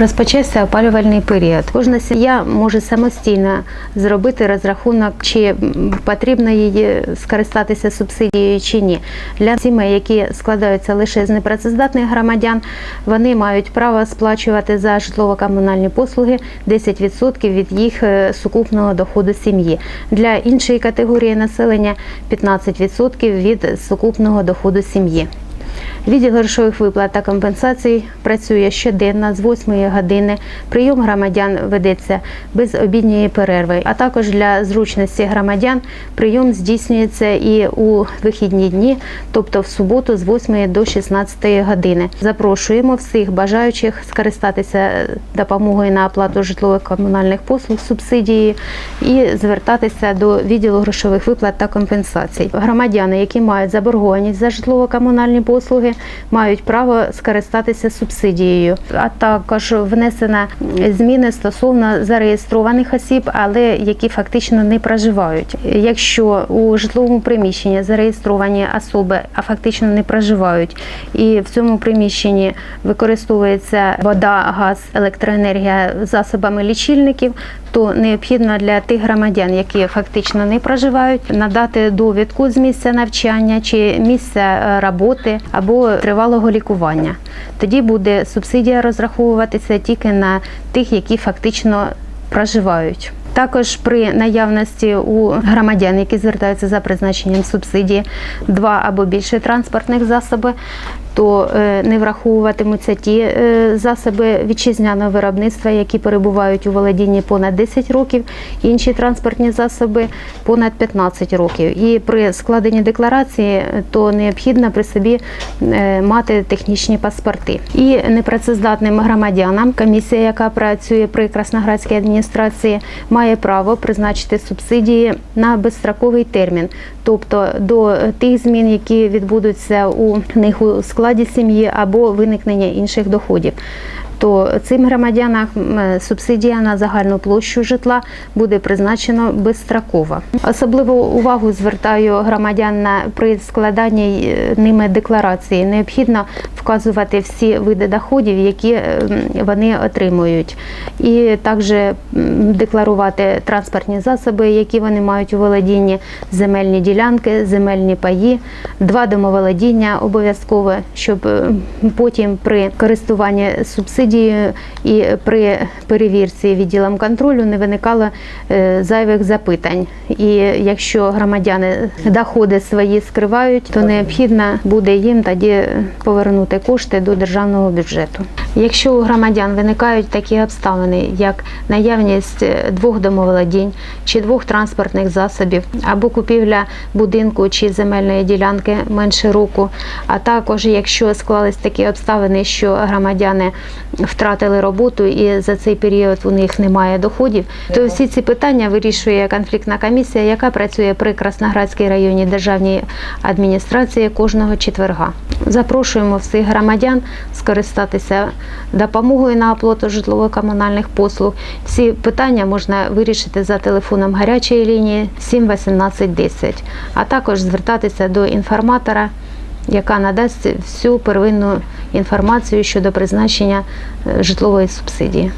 Розпочався опалювальний період. Кожна сім'я може самостійно зробити розрахунок, чи потрібно їй скористатися субсидією чи ні. Для сімей, які складаються лише з непрацездатних громадян, вони мають право сплачувати за житлово-комунальні послуги 10% від їх е, сукупного доходу сім'ї. Для іншої категорії населення 15% від сукупного доходу сім'ї. Відділ грошових виплат та компенсацій працює щоденно з 8 години. Прийом громадян ведеться без обідньої перерви. А також для зручності громадян прийом здійснюється і у вихідні дні, тобто в суботу з 8 до 16 години. Запрошуємо всіх бажаючих скористатися допомогою на оплату житлових комунальних послуг субсидією і звертатися до відділу грошових виплат та компенсацій. Громадяни, які мають заборгованість за житлово-комунальні послуги, мають право скористатися субсидією. А також внесена зміни стосовно зареєстрованих осіб, але які фактично не проживають. Якщо у житловому приміщенні зареєстровані особи, а фактично не проживають, і в цьому приміщенні використовується вода, газ, електроенергія засобами лічильників, то необхідно для тих громадян, які фактично не проживають, надати довідку з місця навчання чи місця е, роботи або тривалого лікування. Тоді буде субсидія розраховуватися тільки на тих, які фактично проживають. Також при наявності у громадян, які звертаються за призначенням субсидії, два або більше транспортних засоби, то е, не враховуватимуться ті е, засоби вітчизняного виробництва, які перебувають у володінні понад 10 років, інші транспортні засоби понад 15 років. І при складенні декларації е, то необхідно при собі мати технічні паспорти. І непрацездатним громадянам комісія, яка працює при Красноградській адміністрації, має право призначити субсидії на безстроковий термін, тобто до тих змін, які відбудуться у них у складі сім'ї або виникнення інших доходів. То цим громадянам субсидія на загальну площу житла буде призначено безстроково. Особливу увагу звертаю громадян на при складанні е, ними декларації. Необхідно вказувати всі види доходів, які е, вони отримують, і також декларувати транспортні засоби, які вони мають у володінні, земельні ділянки, земельні паї, два домоволодіння обов'язково, щоб е, потім при користуванні субсидією і при перевірці відділом контролю не виникало е, зайвих запитань. І якщо громадяни доходи свої скривають, то необхідно буде їм тоді повернути кошти до державного бюджету. Якщо у громадян виникають такі обставини, як наявність е, двох домоволодінь чи двох транспортних засобів, або купівля будинку чи земельної ділянки менше року, а також якщо склались такі обставини, що громадяни втратили роботу і за цей період у них немає доходів, то всі ці питання вирішує конфліктна комісія, яка працює при Красноградській районній державній адміністрації кожного четверга. Запрошуємо всіх громадян скористатися допомогою на оплату житлово-комунальних послуг. Всі питання можна вирішити за телефоном гарячої лінії 7 18 10, а також звертатися до інформатора, яка надасть всю первинну інформацію щодо призначення е, житлової субсидії.